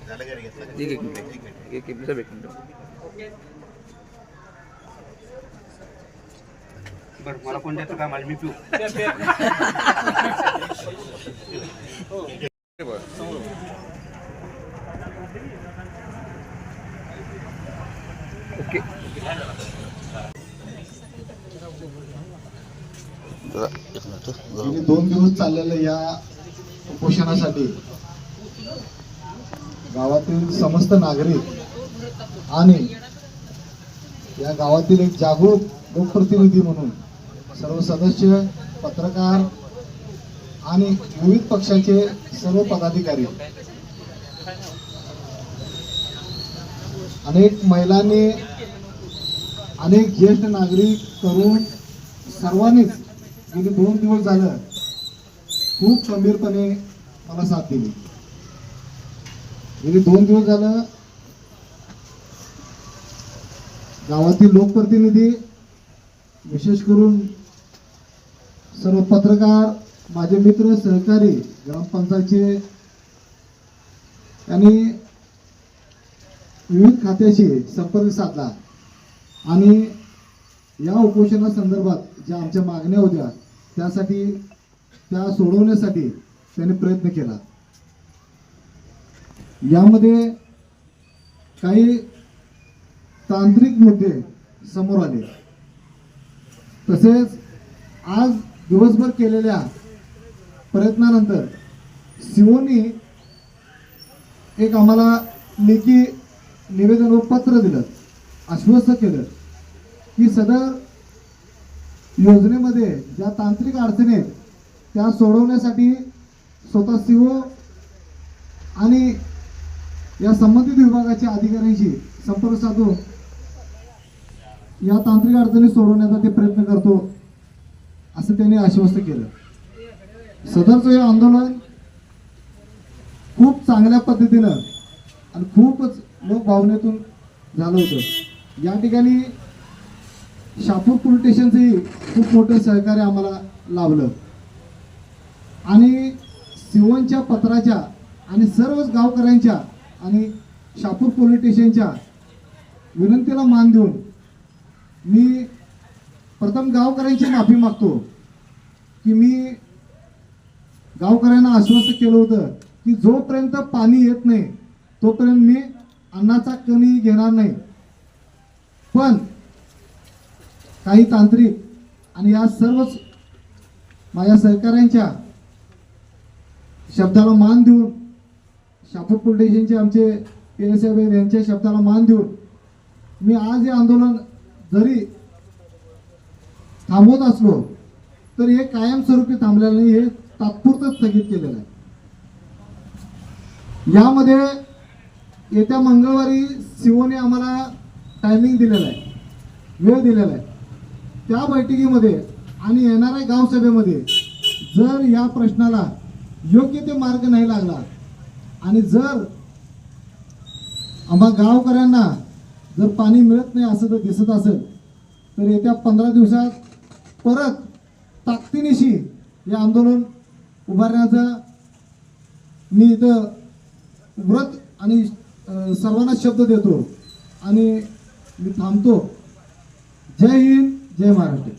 एक एक मिनिट एक एक मिनिट एक मिनिट बरं मला कोण द्यायचं काम आलं मी पिऊ? ओके दोन दिवस चाललेलं या उपोषणासाठी गावातील समस्त नागरिक आणि या गावातील एक जागरूक लोकप्रतिनिधी म्हणून सर्व सदस्य पत्रकार आणि विविध पक्षाचे सर्व पदाधिकारी अनेक महिलांनी अनेक ज्येष्ठ नागरिक तरुण सर्वांनीच गेले दोन दिवस झालं खूप गंभीरपणे मला साथ दिली. गेली दोन दिवस झालं गावातील लोकप्रतिनिधी विशेष करून सर्व पत्रकार माझे मित्र सहकारी ग्रामपंचायतचे त्यांनी विविध खात्याशी संपर्क साधला. आणि या उपोषणासंदर्भात ज्या आमच्या मागण्या होत्या त्यासाठी त्या सोडवण्यासाठी त्यांनी प्रयत्न केला. यामध्ये काही तांत्रिक मुद्दे समोर आले. तसेच आज दिवसभर केलेल्या प्रयत्नानंतर सिओनी एक आम्हाला लेखी निवेदन व पत्र दिलं आश्वस्त केलं की सदर योजनेमध्ये ज्या तांत्रिक अडचणी आहेत त्या सोडवण्यासाठी स्वतः सीओ आणि या संबंधित विभागाच्या अधिकाऱ्यांशी संपर्क साधून या तांत्रिक अडचणी सोडवण्याचा ते प्रयत्न करतो असं त्यांनी आश्वस्त केलं. सदरचं हे आंदोलन खूप चांगल्या पद्धतीनं आणि खूपच लोकभावनेतून झालं होतं. या ठिकाणी शापूर पोलीस स्टेशनचंही खूप मोठं सहकार्य आम्हाला लाभलं. आणि सिवनच्या पत्राच्या आणि सर्वच गावकऱ्यांच्या आणि शापूर पोलीस स्टेशनच्या विनंतीला मान देऊन मी प्रथम गावकऱ्यांची माफी मागतो की मी गावकऱ्यांना आश्वस्त केलं होतं की जोपर्यंत पाणी येत नाही तोपर्यंत मी अन्नाचा कणी घेणार नाही. पण काही तांत्रिक आणि या सर्वच माझ्या सहकाऱ्यांच्या शब्दाला मान देऊन शापूर फाउंडेशनचे आमचे पी एस साहेब यांच्या शब्दाला मान देऊन मी आज हे आंदोलन जरी थांबवत असलो तर हे कायमस्वरूपी थांबलेलं नाही हे तात्पुरतं स्थगित केलेलं आहे. यामध्ये येत्या मंगळवारी सिओने आम्हाला टायमिंग दिलेला आहे वेळ दिलेला आहे. त्या बैठकीमध्ये आणि येणाऱ्या गावसभेमध्ये जर या प्रश्नाला योग्य ते मार्ग नाही लागला आणि जर आम्हा गावकऱ्यांना जर पाणी मिळत नाही असं जर दिसत असेल तर येत्या पंधरा दिवसात परत ताकदीनिशी हे आंदोलन उभारण्याचा मी इथं व्रत आणि सर्वांना शब्द देतो. आणि मी थांबतो. जय हिंद जय महाराष्ट्र.